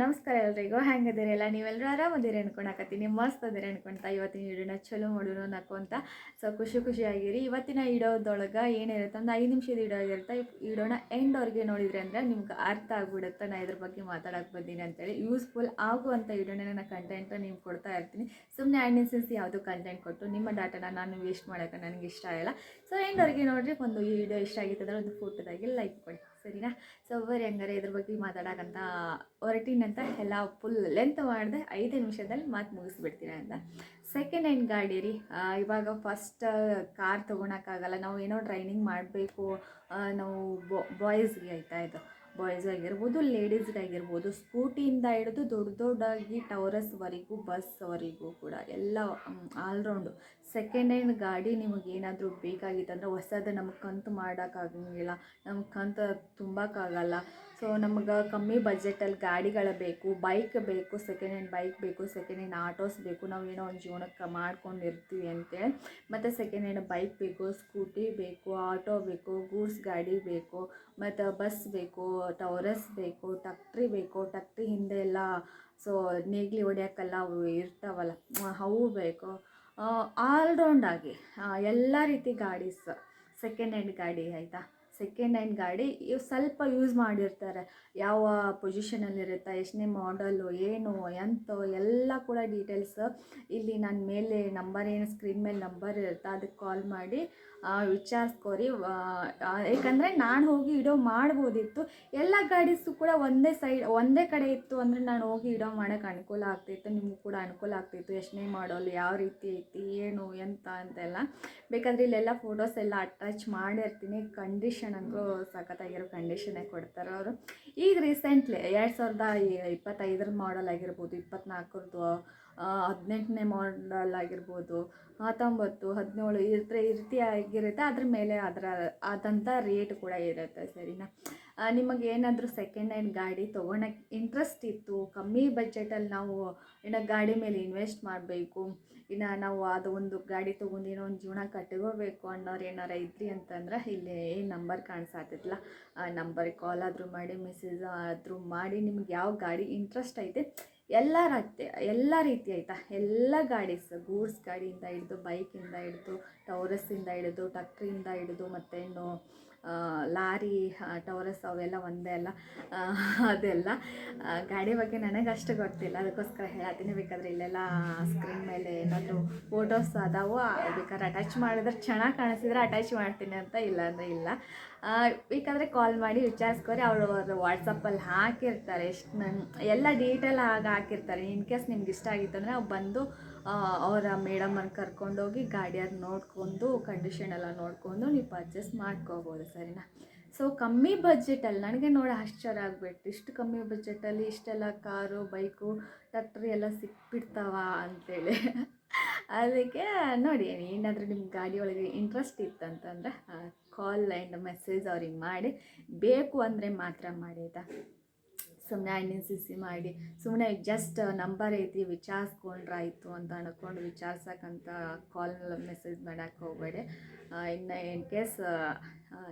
ನಮಸ್ಕಾರ ಎಲ್ರಿಗೂ. ಹ್ಯಾಂಗದಿರಿ ಎಲ್ಲ? ನೀವೆಲ್ಲರೂ ಆರಾಮದಿರಿ ಅನ್ಕೊಳಕತ್ತೀನಿ ಮಸ್ತ್ ಅದಿರಿ ಅನ್ಕೊಂತ. ಇವತ್ತಿನ ವಿಡಿಯೋನ ಚಲೋ ಮಾಡೋಣ ನಕ್ಕೊಂತ ಸೊ, ಖುಷಿ ಖುಷಿಯಾಗಿರಿ. ಇವತ್ತಿನ ಇಡೋದೊಳಗೆ ಏನಿರುತ್ತೆ ಅಂದ್ರೆ ಐದು ನಿಮಿಷದ ಇಡೋ ಆಗಿರುತ್ತೆ ಇಡೋಣ ಎಂಡ್ ಎಂಡ್ವರೆಗೆ ನೋಡಿದ್ರಿ ಅಂದರೆ ನಿಮ್ಗೆ ಅರ್ಥ ಆಗ್ಬಿಡುತ್ತೆ. ನಾನು ಇದ್ರ ಬಗ್ಗೆ ಮಾತಾಡಕ್ಕೆ ಬಂದೀನಿ ಅಂತೇಳಿ. ಯೂಸ್ಫುಲ್ ಆಗುವಂಥ ವಿಡಿಯೋನ ನಾನು ಕಂಟೆಂಟ್ ನಿಮ್ಗೆ ಕೊಡ್ತಾ ಇರ್ತೀನಿ. ಸುಮ್ಮನೆ ಆ್ಯಂಡ್ ಯಾವುದು ಕಂಟೆಂಟ್ ಕೊಟ್ಟು ನಿಮ್ಮ ಡಾಟಾನ ನಾನು ವೇಸ್ಟ್ ಮಾಡೋಕೆ ನನಗೆ ಇಷ್ಟ ಇಲ್ಲ. ಸೊ ಎಂಡ್ವರೆಗೆ ನೋಡಿರಿ? ಒಂದು ಈ ವಿಡಿಯೋ ಇಷ್ಟ ಆಗಿತ್ತು ಅಂದ್ರೆ ಒಂದು ಫೋಟೋದಾಗಿ ಲೈಕ್ ಕೊಡಿ, ಸರಿನಾ? ಸೊ ಬರೀ ಹಂಗಾರೆ ಇದ್ರ ಬಗ್ಗೆ ಮಾತಾಡೋಕ್ಕಂತ ಹೊರಟಿನಂತ ಎಲ್ಲ ಫುಲ್ ಲೆಂತ್ ಮಾಡಿದೆ ಐದು ನಿಮಿಷದಲ್ಲಿ ಮಾತು ಮುಗಿಸ್ಬಿಡ್ತೀನಿ ಅಂತ. ಸೆಕೆಂಡ್ ಹ್ಯಾಂಡ್ ಗಾಡಿ ರೀ. ಇವಾಗ ಫಸ್ಟ್ ಕಾರ್ ತೊಗೊಳಕ್ಕಾಗಲ್ಲ ನಾವು ಏನೋ ಟ್ರೈನಿಂಗ್ ಮಾಡಬೇಕು. ನಾವು ಬಾಯ್ಸ್ಗೆ ಆಯಿತಾ ಇದು. ಬಾಯ್ಸ್ ಆಗಿರ್ಬೋದು, ಲೇಡೀಸ್ ಆಗಿರ್ಬೋದು, ಸ್ಕೂಟಿಯಿಂದ ಹಿಡಿದು ದೊಡ್ಡ ದೊಡ್ಡಾಗಿ ಟವರಸ್ವರೆಗೂ ಬಸ್ವರೆಗೂ ಕೂಡ ಎಲ್ಲ ಆಲ್ರೌಂಡು ಸೆಕೆಂಡ್ ಹ್ಯಾಂಡ್ ಗಾಡಿ ನಿಮಗೆ ಏನಾದರೂ ಬೇಕಾಗಿತ್ತಂದ್ರೆ ಹೊಸದು ನಮಗೆ ಕಂತು ಮಾಡೋಕ್ಕಾಗಂಗಿಲ್ಲ ನಮ್ಗೆ ಕಂತು ತುಂಬಕ್ಕಾಗಲ್ಲ ಸೊ ನಮ್ಗೆ ಕಮ್ಮಿ ಬಜೆಟಲ್ಲಿ ಗಾಡಿಗಳು ಬೇಕು ಬೈಕ್ ಬೇಕು ಸೆಕೆಂಡ್ ಹ್ಯಾಂಡ್ ಬೈಕ್ ಬೇಕು ಸೆಕೆಂಡ್ ಹ್ಯಾಂಡ್ ಆಟೋಸ್ ಬೇಕು. ನಾವು ಏನೋ ಒಂದು ಜೀವನಕ್ಕೆ ಮಾಡ್ಕೊಂಡಿರ್ತೀವಿ ಅಂತೇಳಿ. ಮತ್ತು ಸೆಕೆಂಡ್ ಹ್ಯಾಂಡ್ ಬೈಕ್ ಬೇಕು ಸ್ಕೂಟಿ ಬೇಕು ಆಟೋ ಬೇಕು, ಗೂಡ್ಸ್ ಗಾಡಿ ಬೇಕು, ಮತ್ತು ಬಸ್ ಬೇಕು ಟವರಸ್ ಬೇಕು ಟಕ್ಟ್ರಿ ಬೇಕು ಟಕ್ಟ್ರಿ ಹಿಂದೆ ಎಲ್ಲ ಸೊ ನೇಗ್ಲಿ ಹೊಡ್ಯೋಕ್ಕೆಲ್ಲ ಅವು ಇರ್ತಾವಲ್ಲ ಅವು ಬೇಕು. ಆಲ್ರೌಂಡಾಗಿ ಎಲ್ಲ ರೀತಿ ಗಾಡೀಸ್ ಸೆಕೆಂಡ್ ಹ್ಯಾಂಡ್ ಗಾಡಿ, ಆಯಿತಾ? ಸೆಕೆಂಡ್ ಹ್ಯಾಂಡ್ ಗಾಡಿ ಇವು ಸ್ವಲ್ಪ ಯೂಸ್ ಮಾಡಿರ್ತಾರೆ. ಯಾವ ಪೊಸಿಷನಲ್ಲಿರುತ್ತೆ ಎಷ್ಟನೇ ಮಾಡಲು ಏನು, ಎಂತೋ, ಎಲ್ಲ ಕೂಡ ಡೀಟೇಲ್ಸ್ ಇಲ್ಲಿ ನನ್ನ ಮೇಲೆ ನಂಬರ್ ಏನು ಸ್ಕ್ರೀನ್ ಮೇಲೆ ನಂಬರ್ ಇರುತ್ತೆ ಅದಕ್ಕೆ ಕಾಲ್ ಮಾಡಿ ವಿಚಾರಿಸ್ಕೋರಿ. ಯಾಕಂದರೆ ನಾನು ಹೋಗಿ ಇಡೋ ಮಾಡ್ಬೋದಿತ್ತು. ಎಲ್ಲ ಗಾಡೀಸು ಕೂಡ ಒಂದೇ ಸೈಡ್, ಒಂದೇ ಕಡೆ ಇತ್ತು ಅಂದರೆ ನಾನು ಹೋಗಿ ಇಡೋ ಮಾಡೋಕ್ಕೆ ಅನುಕೂಲ ಆಗ್ತಿತ್ತು, ನಿಮಗೂ ಕೂಡ ಅನುಕೂಲ ಆಗ್ತಿತ್ತು. ಎಷ್ಟನೇ ಮಾಡೋಲ್ಲ ಯಾವ ರೀತಿ ಐತಿ, ಏನು, ಎಂತ ಅಂತೆಲ್ಲ. ಬೇಕಾದ್ರೆ ಇಲ್ಲೆಲ್ಲ ಫೋಟೋಸ್ ಎಲ್ಲ ಅಟ್ಯಾಚ್ ಮಾಡಿರ್ತೀನಿ. ಕಂಡೀಷನ್ ಅಂದರೂ ಸಖತ್ತಾಗಿರೋ ಕಂಡೀಷನ್ನೇ ಕೊಡ್ತಾರೆ ಅವರು. ಈಗ ರೀಸೆಂಟ್ಲಿ ಎರಡು ಸಾವಿರದ ಇಪ್ಪತ್ತೈದರ ಮಾಡಲ್ ಆಗಿರ್ಬೋದು, ಇಪ್ಪತ್ನಾಲ್ಕರದ್ದು. ಹದಿನೆಂಟನೇ ಮಾಡಲ್ ಆಗಿರ್ಬೋದು, ಹತ್ತೊಂಬತ್ತು, ಹದಿನೇಳು ಈ ಥರ ಈ ರೀತಿ ಆಗಿರುತ್ತೆ. ಅದ್ರ ಮೇಲೆ ಅದರ ಆದಂಥ ರೇಟ್ ಕೂಡ ಇರುತ್ತೆ, ಸರಿನಾ? ನಿಮಗೆ ಏನಾದರೂ ಸೆಕೆಂಡ್ ಹ್ಯಾಂಡ್ ಗಾಡಿ ತೊಗೊಳಕ್ಕೆ ಇಂಟ್ರೆಸ್ಟ್ ಇತ್ತು, ಕಮ್ಮಿ ಬಜೆಟಲ್ಲಿ ನಾವು ಇನ್ನು ಗಾಡಿ ಮೇಲೆ ಇನ್ವೆಸ್ಟ್ ಮಾಡಬೇಕು, ಇನ್ನು ನಾವು ಅದು ಒಂದು ಗಾಡಿ ತೊಗೊಂಡು ಏನೋ ಒಂದು ಜೀವನ ಕಟ್ಕೋಬೇಕು ಅನ್ನೋರು ಏನಾರ ಇದ್ರಿ ಅಂತಂದ್ರೆ ಇಲ್ಲಿ ಏನು ನಂಬರ್ ಕಾಣಿಸ್ತಿಲ್ಲ ಆ ನಂಬರ್ಗೆ ಕಾಲ್ ಆದರೂ ಮಾಡಿ ಮೆಸೇಜ್ ಆದರೂ ಮಾಡಿ, ನಿಮ್ಗೆ ಯಾವ ಗಾಡಿ ಇಂಟ್ರೆಸ್ಟ್ ಐತೆ? ಎಲ್ಲ ರೀತಿ ಎಲ್ಲ ರೀತಿ ಆಯಿತಾ? ಎಲ್ಲ ಗಾಡೀಸ್ ಗೂಡ್ಸ್ ಗಾಡಿಯಿಂದ ಹಿಡಿದು ಬೈಕಿಂದ ಹಿಡಿದು ಟೌರಸ್ಸಿಂದ ಹಿಡಿದು ಹಿಡಿದು ಮತ್ತೇನು ಆ, ಲಾರಿ ಟವರಸ್ ಅವೆಲ್ಲ ಒಂದೇ ಅಲ್ಲ? ಅದೆಲ್ಲ ಗಾಡಿ ಬಗ್ಗೆ ನನಗೆ ಅಷ್ಟು ಗೊತ್ತಿಲ್ಲ. ಅದಕ್ಕೋಸ್ಕರ ಹೇಳತ್ತೀನಿ. ಬೇಕಾದ್ರೆ ಇಲ್ಲೆಲ್ಲ ಸ್ಕ್ರೀನ್ ಮೇಲೆ ಏನಾದರೂ ಫೋಟೋಸ್ ಅದಾವೋ ಬೇಕಾದ್ರೆ ಅಟ್ಯಾಚ್ ಮಾಡಿದ್ರೆ ಚೆನ್ನಾಗಿ ಕಾಣಿಸಿದ್ರೆ ಅಟ್ಯಾಚ್ ಮಾಡ್ತೀನಿ ಅಂತ ಇಲ್ಲ. ಅಂದರೆ ಇಲ್ಲ ಬೇಕಾದರೆ ಕಾಲ್ ಮಾಡಿ ವಿಚಾರಿಸ್ಕೊರಿ. ಅವರು ಅವರು ವಾಟ್ಸಪ್ಪಲ್ಲಿ ಹಾಕಿರ್ತಾರೆ. ಎಷ್ಟು ನನ್ನ ಎಲ್ಲ ಡೀಟೇಲ್ ಆಗಿ ಹಾಕಿರ್ತಾರೆ. ಇನ್ ಕೇಸ್ ನಿಮ್ಗೆ ಇಷ್ಟ ಆಗಿತ್ತು ಅಂದರೆ ಅವ್ರು ಬಂದು ಅವರ ಮೇಡಮನ್ನು ಕರ್ಕೊಂಡೋಗಿ ಗಾಡಿಯವ್ರು ನೋಡ್ಕೊಂಡು ಕಂಡೀಷನ್ ಎಲ್ಲ ನೋಡಿಕೊಂಡು ನೀವು ಪರ್ಚೇಸ್ ಮಾಡ್ಕೋಬೋದು, ಸರಿನಾ? ಸೊ ಕಮ್ಮಿ ಬಜೆಟಲ್ಲಿ ನನಗೆ ನೋಡಿ ಆಶ್ಚರ್ಯ ಆಗ್ಬಿಟ್ಟು ಇಷ್ಟು ಕಮ್ಮಿ ಬಜೆಟಲ್ಲಿ ಇಷ್ಟೆಲ್ಲ ಕಾರು, ಬೈಕು ಟ್ಯಾಕ್ಟ್ರಿ ಎಲ್ಲ ಸಿಕ್ಬಿಡ್ತಾವ ಅಂತೇಳಿ. ಅದಕ್ಕೆ ನೋಡಿ, ಏನಾದರೂ ನಿಮ್ಮ ಗಾಡಿ ಒಳಗೆ ಇಂಟ್ರೆಸ್ಟ್ ಇತ್ತಂತಂದ್ರೆ ಕಾಲ್ ಆ್ಯಂಡ್ ಮೆಸೇಜ್ ಅವ್ರಿಗೆ ಮಾಡಿ. ಬೇಕು ಅಂದರೆ ಮಾತ್ರ ಮಾಡಿ, ಆಯಿತಾ? ಸುಮ್ಮನೆ ಹಣ್ಣಿನ ಸಿಸಿ ಮಾಡಿ ಸುಮ್ಮನೆ ಜಸ್ಟ್ ನಂಬರ್ ಐತಿ, ವಿಚಾರಿಸ್ಕೊಂಡ್ರಾಯ್ತು ಅಂತ ಅನ್ಕೊಂಡು ವಿಚಾರ್ಸಕ್ಕಂತ ಕಾಲ್ ಮೆಸೇಜ್ ಮಾಡೋಕ್ಕೆ ಹೋಗಬೇಡಿ. ಇನ್ನು ಇನ್ ಕೇಸ್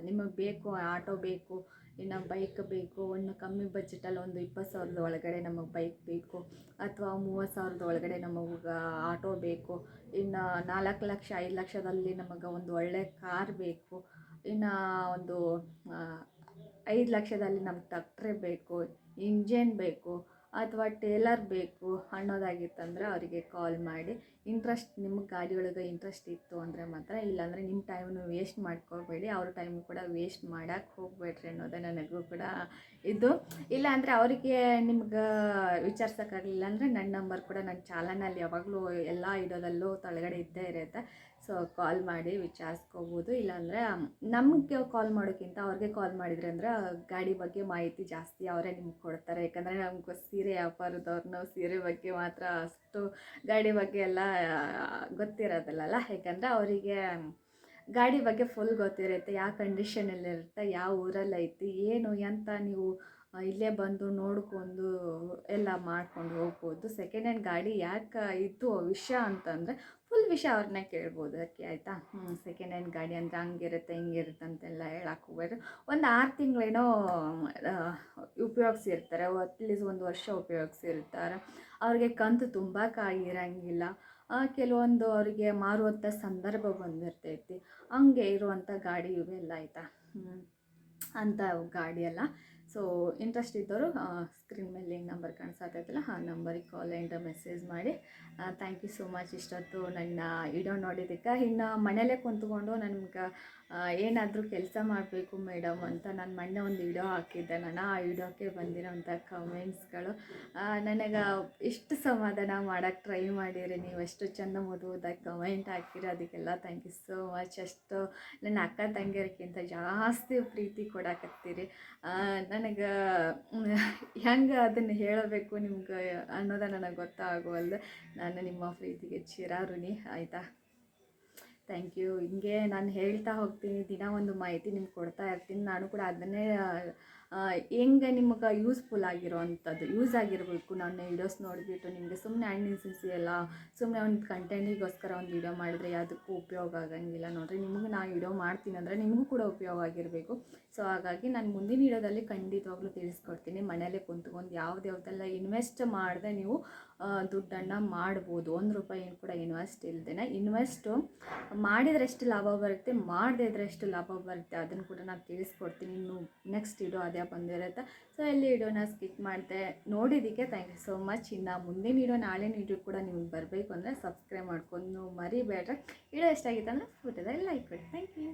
ನಿಮಗೆ ಬೇಕು, ಆಟೋ ಬೇಕು, ಇನ್ನು ಬೈಕ್ ಬೇಕು, ಇನ್ನು ಕಮ್ಮಿ ಬಜೆಟಲ್ಲಿ ಒಂದು ಇಪ್ಪತ್ತು ಸಾವಿರದ ಒಳಗಡೆ ನಮಗೆ ಬೈಕ್ ಬೇಕು, ಅಥವಾ ಮೂವತ್ತು ಸಾವಿರದ ಒಳಗಡೆ ನಮಗೆ ಆಟೋ ಬೇಕು, ಇನ್ನು ನಾಲ್ಕು ಲಕ್ಷ, ಐದು ಲಕ್ಷದಲ್ಲಿ ನಮಗೆ ಒಂದು ಒಳ್ಳೆ ಕಾರ್ ಬೇಕು, ಇನ್ನು ಒಂದು ಐದು ಲಕ್ಷದಲ್ಲಿ ನಮ್ಗೆ ಟ್ರಕ್ಟ್ರೆ ಬೇಕು, ಇಂಜಿನ್ ಬೇಕು ಅಥವಾ ಟೇಲರ್ ಬೇಕು ಅನ್ನೋದಾಗಿತ್ತಂದ್ರೆ ಅವರಿಗೆ ಕಾಲ್ ಮಾಡಿ. ಇಂಟ್ರೆಸ್ಟ್ ನಿಮ್ಮ ಗಾಡಿ ಒಳಗೆ ಇಂಟ್ರೆಸ್ಟ್ ಇತ್ತು ಅಂದರೆ ಮಾತ್ರ, ಇಲ್ಲಾಂದರೆ ನಿಮ್ಮ ಟೈಮನ್ನು ವೇಸ್ಟ್ ಮಾಡ್ಕೋಬೇಡಿ. ಅವ್ರ ಟೈಮ್ ಕೂಡ ವೇಸ್ಟ್ ಮಾಡೋಕ್ಕೆ ಹೋಗಬೇಡ್ರಿ ಅನ್ನೋದೇ ನನಗೂ ಕೂಡ ಇದು. ಇಲ್ಲಾಂದರೆ ಅವರಿಗೆ ನಿಮ್ಗೆ ವಿಚಾರ್ಸೋಕ್ಕಾಗಲಿಲ್ಲ ಅಂದರೆ ನನ್ನ ನಂಬರ್ ಕೂಡ ನನ್ನ ಚಾಲನಲ್ಲಿ ಯಾವಾಗಲೂ ಎಲ್ಲ ಇಡೋದಲ್ಲೂ ತಳಗಡೆ ಇದ್ದೇ ಇರುತ್ತೆ. ಸೊ ಕಾಲ್ ಮಾಡಿ ವಿಚಾರಿಸ್ಕೋಬೋದು. ಇಲ್ಲಾಂದರೆ ನಮಗೆ ಕಾಲ್ ಮಾಡೋಕ್ಕಿಂತ ಅವ್ರಿಗೆ ಕಾಲ್ ಮಾಡಿದ್ರೆ ಅಂದ್ರೆ ಗಾಡಿ ಬಗ್ಗೆ ಮಾಹಿತಿ ಜಾಸ್ತಿ ಅವರೇ ನಿಮ್ಗೆ ಕೊಡ್ತಾರೆ. ಯಾಕಂದರೆ ನಮ್ಗೆ ಸೀರೆ ವ್ಯಾಪಾರದವ್ರನ್ನ ಸೀರೆ ಬಗ್ಗೆ ಮಾತ್ರ ಅಷ್ಟು ಗಾಡಿ ಬಗ್ಗೆ ಎಲ್ಲ ಗೊತ್ತಿರೋದಿಲ್ಲಲ್ಲ. ಯಾಕಂದರೆ ಅವರಿಗೆ ಗಾಡಿ ಬಗ್ಗೆ ಫುಲ್ ಗೊತ್ತಿರುತ್ತೆ. ಯಾವ ಕಂಡೀಷನಲ್ಲಿರುತ್ತೆ ಯಾವ ಊರಲ್ಲಿ ಐತಿ, ಏನು ಎಂತ ನೀವು ಇಲ್ಲೇ ಬಂದು ನೋಡ್ಕೊಂಡು ಎಲ್ಲ ಮಾಡ್ಕೊಂಡು ಹೋಗ್ಬೋದು. ಸೆಕೆಂಡ್ ಹ್ಯಾಂಡ್ ಗಾಡಿ ಯಾಕೆ ಇತ್ತು ವಿಷಯ ಅಂತಂದರೆ ಫುಲ್ ವಿಷಯ ಅವ್ರನ್ನ ಕೇಳ್ಬೋದು. ಅದಕ್ಕೆ ಆಯಿತಾ? ಹ್ಞೂ ಸೆಕೆಂಡ್ ಹ್ಯಾಂಡ್ ಗಾಡಿ ಅಂದರೆ ಹಂಗಿರುತ್ತೆ ಹಿಂಗಿರುತ್ತೆ ಅಂತೆಲ್ಲ ಹೇಳಕ್ಕೆ ಹೋಗ್ಬೇಡ್ರಿ. ಒಂದು ಆರು ತಿಂಗಳೇನೋ ಉಪಯೋಗಿಸಿರ್ತಾರೆ. ಅಟ್ಲೀಸ್ಟ್ ಒಂದು ವರ್ಷ ಉಪಯೋಗಿಸಿರ್ತಾರೆ. ಅವ್ರಿಗೆ ಕಂತು ತುಂಬಕ್ಕಾಗಿರಂಗಿಲ್ಲ ಆ, ಕೆಲವೊಂದು ಅವರಿಗೆ ಮಾರುವಂಥ ಸಂದರ್ಭ ಬಂದಿರ್ತೈತಿ. ಹಂಗೆ ಇರುವಂಥ ಗಾಡಿ ಇವೆಲ್ಲ ಆಯಿತಾ? ಹ್ಞೂ ಅಂಥ ಗಾಡಿಯೆಲ್ಲ ಸೊ ಇಂಟ್ರೆಸ್ಟ್ ಇದ್ದವರು ಸ್ಕ್ರೀನ್ ಮೇಲೆ ಲಿಂಕ್ ನಂಬರ್ ಕಾಣಿಸತ್ತೈತಲ್ಲ ಆ ನಂಬರಿಗೆ ಕಾಲ್ ಆ್ಯಂಡ್ ಮೆಸೇಜ್ ಮಾಡಿ. ಥ್ಯಾಂಕ್ ಯು ಸೋ ಮಚ್ ಇಷ್ಟೊತ್ತು ನನ್ನ ಇಡೋ ನೋಡಿದ್ದಕ್ಕೆ. ಇನ್ನು ಮನೇಲೇ ಕುಂತ್ಕೊಂಡು ನನಗೆ ಏನಾದರೂ ಕೆಲಸ ಮಾಡಬೇಕು ಮೇಡಮ್ ಅಂತ ನಾನು ಮೊನ್ನೆ ಒಂದು ವಿಡಿಯೋ ಹಾಕಿದ್ದೆ. ನಾನು ಆ ವಿಡಿಯೋಕ್ಕೆ ಬಂದಿರೋಂಥ ಕಮೆಂಟ್ಸ್ಗಳು ನನಗೆ ಇಷ್ಟು ಸಮಾಧಾನ ಮಾಡೋಕ್ಕೆ ಟ್ರೈ ಮಾಡಿರಿ ನೀವು? ಎಷ್ಟು ಚೆಂದ ಓದುವುದಾಗಿ ಕಮೆಂಟ್ ಹಾಕಿರಿ. ಅದಕ್ಕೆಲ್ಲ ಥ್ಯಾಂಕ್ ಯು ಸೋ ಮಚ್ ಅಷ್ಟು ನನ್ನ ಅಕ್ಕ ತಂಗಿಯರಿಗಿಂತ ಜಾಸ್ತಿ ಪ್ರೀತಿ ಕೊಡಕತ್ತೀರಿ. ನನಗೆ ಹೆಂಗೆ ಅದನ್ನು ಹೇಳಬೇಕು ನಿಮ್ಗೆ ಅನ್ನೋದು ನನಗೆ ಗೊತ್ತಾಗುವಲ್ದು. ನಾನು ನಿಮ್ಮ ಪ್ರೀತಿಗೆ ಚಿರಾರುಣಿ. ಆಯಿತಾ? ಥ್ಯಾಂಕ್ ಯು ಹಿಂಗೆ ನಾನು ಹೇಳ್ತಾ ಹೋಗ್ತೀನಿ, ದಿನ ಒಂದು ಮಾಹಿತಿ ನಿಮ್ಗೆ ಕೊಡ್ತಾ ಇರ್ತೀನಿ. ನಾನು ಕೂಡ ಅದನ್ನೇ ಹೆಂಗೆ ನಿಮಗೆ ಯೂಸ್ಫುಲ್ ಆಗಿರೋ ಅಂಥದ್ದು ಯೂಸ್ ಆಗಿರಬೇಕು. ನನ್ನ ವೀಡಿಯೋಸ್ ನೋಡಿಬಿಟ್ಟು ನಿಮಗೆ ಸುಮ್ಮನೆ ಅನ್ನಿಸಿಸಿ ಎಲ್ಲ ಸುಮ್ಮನೆ ಒಂದು ಕಂಟೆಂಟಿಗೋಸ್ಕರ ಒಂದು ವೀಡಿಯೋ ಮಾಡಿದ್ರೆ ಯಾವುದಕ್ಕೂ ಉಪಯೋಗ ಆಗಂಗಿಲ್ಲ ನೋಡಿರಿ. ನಿಮಗೆ ನಾನು ವೀಡಿಯೋ ಮಾಡ್ತೀನಿ ಅಂದರೆ ನಿಮಗೂ ಕೂಡ ಉಪಯೋಗ ಆಗಿರಬೇಕು. ಸೊ ಹಾಗಾಗಿ ನಾನು ಮುಂದಿನ ವೀಡಿಯೋದಲ್ಲಿ ಖಂಡಿತವಾಗ್ಲೂ ತಿಳಿಸ್ಕೊಡ್ತೀನಿ. ಮನೇಲೇ ಕುಂತ್ಕೊಂಡು ಯಾವ್ದು ಯಾವುದೆಲ್ಲ ಇನ್ವೆಸ್ಟ್ ಮಾಡಿದೆ ನೀವು ದುಡ್ಡನ್ನು ಮಾಡ್ಬೋದು. ಒಂದು ರೂಪಾಯಿ ಕೂಡ ಇನ್ವೆಸ್ಟ್ ಇಲ್ಲದೇನೆ ಇನ್ವೆಸ್ಟು ಮಾಡಿದರೆ ಎಷ್ಟು ಲಾಭ ಬರುತ್ತೆ, ಮಾಡದೇ ಇದ್ರೆ ಎಷ್ಟು ಲಾಭ ಬರುತ್ತೆ ಅದನ್ನು ಕೂಡ ನಾನು ತಿಳಿಸ್ಕೊಡ್ತೀನಿ. ಇನ್ನು ನೆಕ್ಸ್ಟ್ ವಿಡಿಯೋ ಅದೇ ಬಂದಿರುತ್ತೆ. ಸೊ ಎಲ್ಲಿ ವಿಡಿಯೋನ ಸ್ಕಿಪ್ ಮಾಡಿದೆ. ನೋಡಿದ್ದಕ್ಕೆ ಥ್ಯಾಂಕ್ ಯು ಸೋ ಮಚ್ ಇನ್ನು ಮುಂದೆ ನೀಡೋ ನಾಳೆ ವಿಡಿಯೋ ಕೂಡ ನಿಮ್ಗೆ ಬರಬೇಕು ಅಂದರೆ ಸಬ್ಸ್ಕ್ರೈಬ್ ಮಾಡ್ಕೊಂಡು ಮರಿಬೇಡ್ರೆ. ವಿಡಿಯೋ ಎಷ್ಟಾಗಿತ್ತು ಅಂದರೆ ಫೋಟೋದಲ್ಲಿ ಲೈಕ್ ಕೊಡಿ. Thank you